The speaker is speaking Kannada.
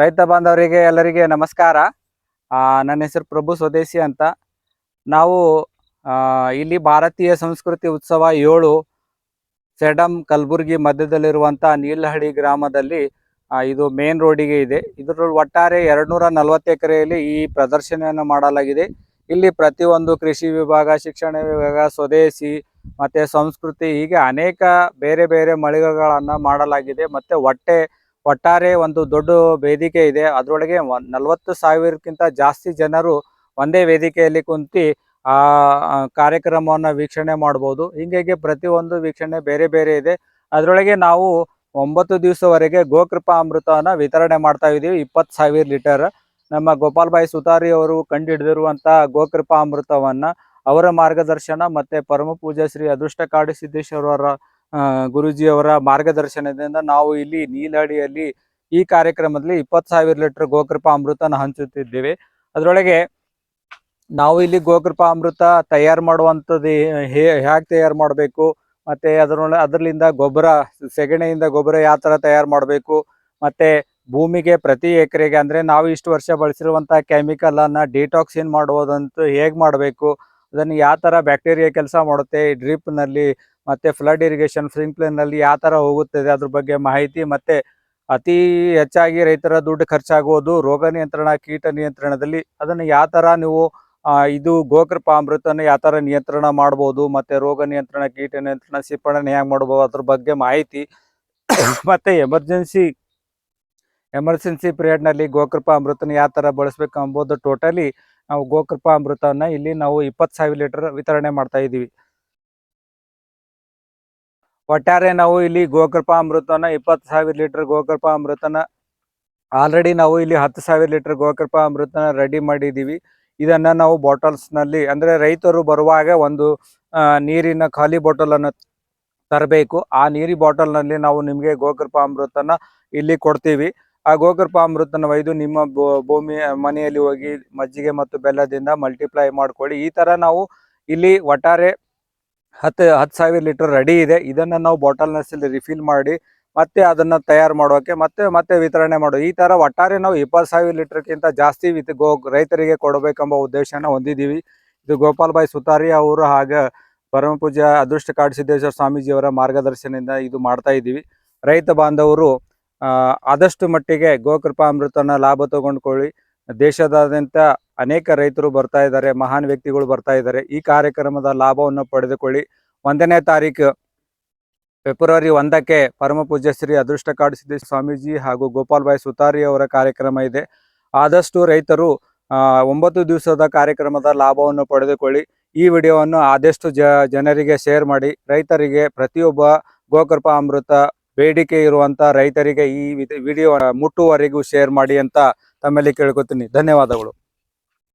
ರೈತ ಬಾಂಧವರಿಗೆ ಎಲ್ಲರಿಗೆ ನಮಸ್ಕಾರ. ನನ್ನ ಹೆಸರು ಪ್ರಭು ಸ್ವದೇಶಿ ಅಂತ. ನಾವು ಇಲ್ಲಿ ಭಾರತೀಯ ಸಂಸ್ಕೃತಿ ಉತ್ಸವ ಏಳು ಸೆಡಂ ಕಲಬುರ್ಗಿ ಮಧ್ಯದಲ್ಲಿರುವಂಥ ನೀಲಹಳ್ಳಿ ಗ್ರಾಮದಲ್ಲಿ ಇದು ಮೇನ್ ರೋಡಿಗೆ ಇದೆ. ಇದರ ಒಟ್ಟಾರೆ ಎರಡ್ನೂರ ನಲವತ್ತು ಎಕರೆಯಲ್ಲಿ ಈ ಪ್ರದರ್ಶನವನ್ನು ಮಾಡಲಾಗಿದೆ. ಇಲ್ಲಿ ಪ್ರತಿಯೊಂದು ಕೃಷಿ ವಿಭಾಗ, ಶಿಕ್ಷಣ ವಿಭಾಗ, ಸ್ವದೇಶಿ ಮತ್ತೆ ಸಂಸ್ಕೃತಿ ಹೀಗೆ ಅನೇಕ ಬೇರೆ ಬೇರೆ ಮಳಿಗೆಗಳನ್ನು ಮಾಡಲಾಗಿದೆ. ಮತ್ತೆ ಹೊಟ್ಟೆ ಒಟ್ಟಾರೆ ಒಂದು ದೊಡ್ಡ ವೇದಿಕೆ ಇದೆ. ಅದರೊಳಗೆ ನಲವತ್ತು ಸಾವಿರಕ್ಕಿಂತ ಜಾಸ್ತಿ ಜನರು ಒಂದೇ ವೇದಿಕೆಯಲ್ಲಿ ಕುಂತಿ, ಆ ಕಾರ್ಯಕ್ರಮವನ್ನು ವೀಕ್ಷಣೆ ಮಾಡ್ಬೋದು. ಹೀಗಾಗಿ ಪ್ರತಿಯೊಂದು ವೀಕ್ಷಣೆ ಬೇರೆ ಬೇರೆ ಇದೆ. ಅದರೊಳಗೆ ನಾವು ಒಂಬತ್ತು ದಿವಸವರೆಗೆ ಗೋಕೃಪಾ ಅಮೃತವನ್ನು ವಿತರಣೆ ಮಾಡ್ತಾ ಇದ್ದೀವಿ ಇಪ್ಪತ್ತು ಸಾವಿರ ಲೀಟರ್. ನಮ್ಮ ಗೋಪಾಲ್ ಭಾಯ್ ಸುತಾರಿ ಅವರು ಕಂಡುಹಿಡಿದಿರುವಂಥ ಗೋಕೃಪಾ ಅಮೃತವನ್ನ ಅವರ ಮಾರ್ಗದರ್ಶನ ಮತ್ತೆ ಪರಮ ಪೂಜಾ ಶ್ರೀ ಅದೃಷ್ಟ ಕಾಡು ಸಿದ್ದೇಶ್ವರರ ಗುರೂಜಿಯವರ ಮಾರ್ಗದರ್ಶನದಿಂದ ನಾವು ಇಲ್ಲಿ ನೀಲಹಳ್ಳಿಯಲ್ಲಿ ಈ ಕಾರ್ಯಕ್ರಮದಲ್ಲಿ ಇಪ್ಪತ್ತು ಸಾವಿರ ಲೀಟರ್ ಗೋಕೃಪಾ ಅಮೃತನ ಹಂಚುತ್ತಿದ್ದೇವೆ. ಅದರೊಳಗೆ ನಾವು ಇಲ್ಲಿ ಗೋಕೃಪಾ ಅಮೃತ ತಯಾರು ಮಾಡುವಂಥದ್ದು ಹೇ, ಹೇಗೆ ತಯಾರು ಮಾಡಬೇಕು, ಮತ್ತೆ ಅದರೊಳಗೆ ಅದರಲ್ಲಿಂದ ಗೊಬ್ಬರ, ಸೆಗಣಿಯಿಂದ ಗೊಬ್ಬರ ಯಾವ ಥರ ತಯಾರು ಮಾಡಬೇಕು, ಮತ್ತೆ ಭೂಮಿಗೆ ಪ್ರತಿ ಎಕರೆಗೆ, ಅಂದ್ರೆ ನಾವು ಇಷ್ಟು ವರ್ಷ ಬಳಸಿರುವಂಥ ಕೆಮಿಕಲ್ ಅನ್ನ ಡಿಟಾಕ್ಸಿನ್ ಮಾಡುವುದಂತೂ ಹೇಗೆ ಮಾಡಬೇಕು, ಅದನ್ನು ಯಾವ ಥರ ಬ್ಯಾಕ್ಟೀರಿಯಾ ಕೆಲಸ ಮಾಡುತ್ತೆ ಡ್ರಿಪ್ನಲ್ಲಿ ಮತ್ತೆ ಫ್ಲಡ್ ಇರಿಗೇಷನ್ ಸ್ಪ್ರಿಂಕ್ಲರ್ನಲ್ಲಿ ಯಾವ ತರ ಹೋಗುತ್ತದೆ ಅದ್ರ ಬಗ್ಗೆ ಮಾಹಿತಿ ಮತ್ತೆ ಅತಿ ಹೆಚ್ಚಾಗಿ ರೈತರ ದುಡ್ಡು ಖರ್ಚಾಗುವುದು ರೋಗ ನಿಯಂತ್ರಣ, ಕೀಟ ನಿಯಂತ್ರಣದಲ್ಲಿ ಅದನ್ನು ಯಾವ ತರ ನೀವು ಇದು ಗೋಕೃಪ ಅಮೃತನ ಯಾವ ತರ ನಿಯಂತ್ರಣ ಮಾಡಬಹುದು ಮತ್ತೆ ರೋಗ ನಿಯಂತ್ರಣ, ಕೀಟ ನಿಯಂತ್ರಣ, ಸಿಂಪಡಣೆ ಹೇಗೆ ಮಾಡಬಹುದು ಅದ್ರ ಬಗ್ಗೆ ಮಾಹಿತಿ ಮತ್ತೆ ಎಮರ್ಜೆನ್ಸಿ ಎಮರ್ಜೆನ್ಸಿ ನಲ್ಲಿ ಗೋಕೃಪ ಅಮೃತನ ಯಾವ ತರ ಬಳಸಬೇಕು ಅಂಬೋದು ಟೋಟಲಿ ನಾವು ಗೋಕೃಪ ಅಮೃತವನ್ನ ಇಲ್ಲಿ ನಾವು ಇಪ್ಪತ್ತು ಸಾವಿರ ಲೀಟರ್ ವಿತರಣೆ ಮಾಡ್ತಾ ಇದ್ದೀವಿ. ಒಟ್ಟಾರೆ ನಾವು ಇಲ್ಲಿ ಗೋಕೃಪಾ ಅಮೃತನ ಇಪ್ಪತ್ತು ಸಾವಿರ ಲೀಟರ್ ಗೋಕೃಪಾ ಅಮೃತನ ಆಲ್ರೆಡಿ ನಾವು ಇಲ್ಲಿ ಹತ್ತು ಸಾವಿರ ಲೀಟರ್ ಗೋಕೃಪಾ ಅಮೃತನ ರೆಡಿ ಮಾಡಿದ್ದೀವಿ ಇದನ್ನ ನಾವು ಬಾಟಲ್ಸ್ನಲ್ಲಿ ಅಂದ್ರೆ ರೈತರು ಬರುವಾಗ ಒಂದು ನೀರಿನ ಖಾಲಿ ಬಾಟಲ್ ಅನ್ನು ತರಬೇಕು. ಆ ನೀರಿ ಬಾಟಲ್ನಲ್ಲಿ ನಾವು ನಿಮಗೆ ಗೋಕೃಪಾ ಅಮೃತನ ಇಲ್ಲಿ ಕೊಡ್ತೀವಿ. ಆ ಗೋಕೃಪಾ ಅಮೃತನ ಒಯ್ದು ನಿಮ್ಮ ಭೂಮಿ, ಮನೆಯಲ್ಲಿ ಹೋಗಿ ಮಜ್ಜಿಗೆ ಮತ್ತು ಬೆಲ್ಲದಿಂದ ಮಲ್ಟಿಪ್ಲೈ ಮಾಡ್ಕೊಳ್ಳಿ. ಈ ತರ ನಾವು ಇಲ್ಲಿ ಒಟ್ಟಾರೆ ಹತ್ತು ಹತ್ತು ಸಾವಿರ ಲೀಟರ್ ರೆಡಿ ಇದೆ. ಇದನ್ನ ನಾವು ಬಾಟಲ್ನಲ್ಲಿ ರಿಫಿಲ್ ಮಾಡಿ, ಮತ್ತೆ ಅದನ್ನ ತಯಾರು ಮಾಡೋಕೆ, ಮತ್ತೆ ಮತ್ತೆ ವಿತರಣೆ ಮಾಡೋ ಈ ತರ ಒಟ್ಟಾರೆ ನಾವು ಇಪ್ಪತ್ತು ಸಾವಿರ ಲೀಟರ್ಗಿಂತ ಜಾಸ್ತಿ ವಿತ್ ಗೋ, ರೈತರಿಗೆ ಕೊಡಬೇಕೆಂಬ ಉದ್ದೇಶನ ಹೊಂದಿದ್ದೀವಿ ಇದು ಗೋಪಾಲ್ ಬಾಯಿ ಸುತಾರಿ ಅವರು ಹಾಗೆ ಪರಮಪೂಜ ಅದೃಷ್ಟ ಕಾಡಸಿದ್ದೇಶ್ವರ ಸ್ವಾಮೀಜಿಯವರ ಮಾರ್ಗದರ್ಶನದಿಂದ ಇದು ಮಾಡ್ತಾ ಇದ್ದೀವಿ. ರೈತ ಬಾಂಧವರು ಆದಷ್ಟು ಮಟ್ಟಿಗೆ ಗೋಕೃಪಾ ಅಮೃತನ ಲಾಭ ತಗೊಂಡ್ಕೊಳ್ಳಿ. ದೇಶದಾದ್ಯಂತ ಅನೇಕ ರೈತರು ಬರ್ತಾ ಇದ್ದಾರೆ, ಮಹಾನ್ ವ್ಯಕ್ತಿಗಳು ಬರ್ತಾ ಇದ್ದಾರೆ. ಈ ಕಾರ್ಯಕ್ರಮದ ಲಾಭವನ್ನು ಪಡೆದುಕೊಳ್ಳಿ. ಒಂದನೇ ತಾರೀಕು ಫೆಬ್ರವರಿ ಒಂದಕ್ಕೆ ಪರಮ ಪೂಜ್ಯ ಶ್ರೀ ಅದೃಷ್ಟ ಕಾಡು ಸ್ವಾಮೀಜಿ ಹಾಗೂ ಗೋಪಾಲ್ ಬಾಯಿ ಸುತಾರಿ ಅವರ ಕಾರ್ಯಕ್ರಮ ಇದೆ. ಆದಷ್ಟು ರೈತರು ಒಂಬತ್ತು ದಿವಸದ ಕಾರ್ಯಕ್ರಮದ ಲಾಭವನ್ನು ಪಡೆದುಕೊಳ್ಳಿ. ಈ ವಿಡಿಯೋವನ್ನು ಆದಷ್ಟು ಜನರಿಗೆ ಶೇರ್ ಮಾಡಿ. ರೈತರಿಗೆ ಪ್ರತಿಯೊಬ್ಬ ಗೋಕರ್ಪ ಅಮೃತ ಬೇಡಿಕೆ ಇರುವಂತ ರೈತರಿಗೆ ಈ ವಿಡಿಯೋ ಮುಟ್ಟುವರೆಗೂ ಶೇರ್ ಮಾಡಿ ಅಂತ ತಮ್ಮಲ್ಲಿ ಕೇಳ್ಕೊತೀನಿ. ಧನ್ಯವಾದಗಳು.